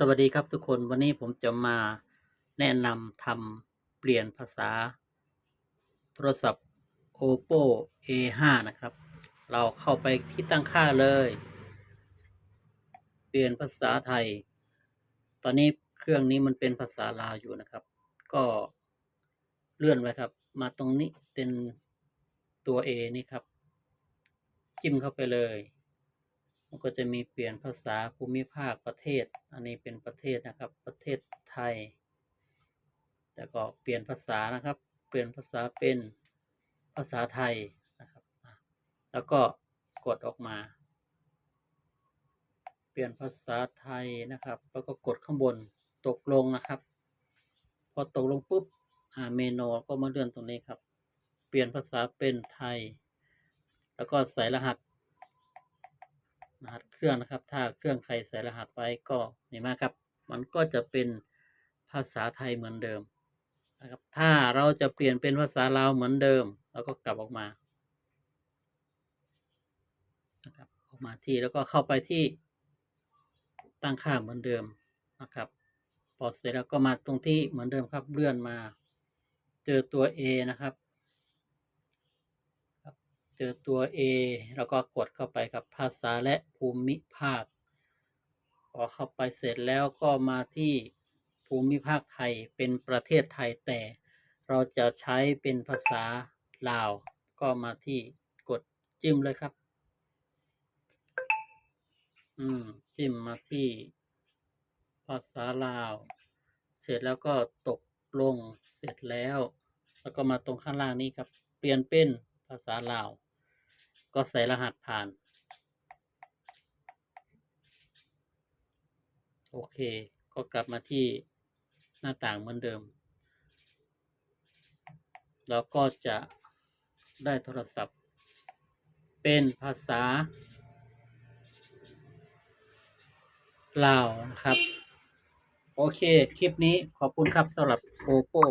สวัสดีครับทุกคนวันนี้ผมจะมาแนะนำทำเปลี่ยนภาษา โทรศัพท์ oppo a5 นะครับ เราเข้าไปที่ตั้งค่าเลย เปลี่ยนภาษาไทย ตอนนี้เครื่องนี้มันเป็นภาษาลาวอยู่นะครับ ก็เลื่อนไว้ครับ มาตรงนี้เป็นตัว A นี่ครับ จิ้มเข้าไปเลย มันก็จะมีเปลี่ยนภาษาภูมิภาคประเทศ อันนี้เป็นประเทศนะครับ ประเทศไทย แต่ก็เปลี่ยนภาษานะครับ เปลี่ยนภาษาเป็นภาษาไทยนะครับ แล้วก็กดออกมา เปลี่ยนภาษาไทยนะครับ แล้วก็กดข้างบนตกลงนะครับ พอตกลงปุ๊บอ่าเมนูก็มาเลื่อนตรงนี้ครับ เปลี่ยนภาษาเป็นไทย แล้วก็ใส่รหัส รหัสเครื่องนะครับ ถ้าเครื่องใครใส่รหัสไว้ก็นี่มาครับ มันก็จะเป็นภาษาไทยเหมือนเดิมนะครับ ถ้าเราจะเปลี่ยนเป็นภาษาลาวเหมือนเดิมเราก็กลับออกมานะครับออกมาที่แล้วก็เข้าไปที่ตั้งค่าเหมือนเดิมนะครับพอเสร็จแล้วก็มาตรงที่เหมือนเดิมครับเลื่อนมา เจอตัว A นะครับ เจอตัว A แล้วก็กดเข้าไปกับภาษาและภูมิภาค พอเข้าไปเสร็จแล้วก็มาที่ภูมิภาคไทยเป็นประเทศไทยแต่ เราจะใช้เป็นภาษาลาว ก็มาที่กดจิ้มเลยครับ อืม จิ้มมาที่ภาษาลาว เสร็จแล้วก็ตกลงเสร็จแล้ว แล้วก็มาตรงข้างล่างนี้ครับ เปลี่ยนเป็นภาษาลาว ก็ใส่รหัสผ่าน โอเค ก็กลับมาที่หน้าต่างเหมือนเดิม แล้วก็จะได้โทรศัพท์ เป็นภาษาลาวนะครับ โอเค คลิปนี้ขอบคุณครับสำหรับ oppo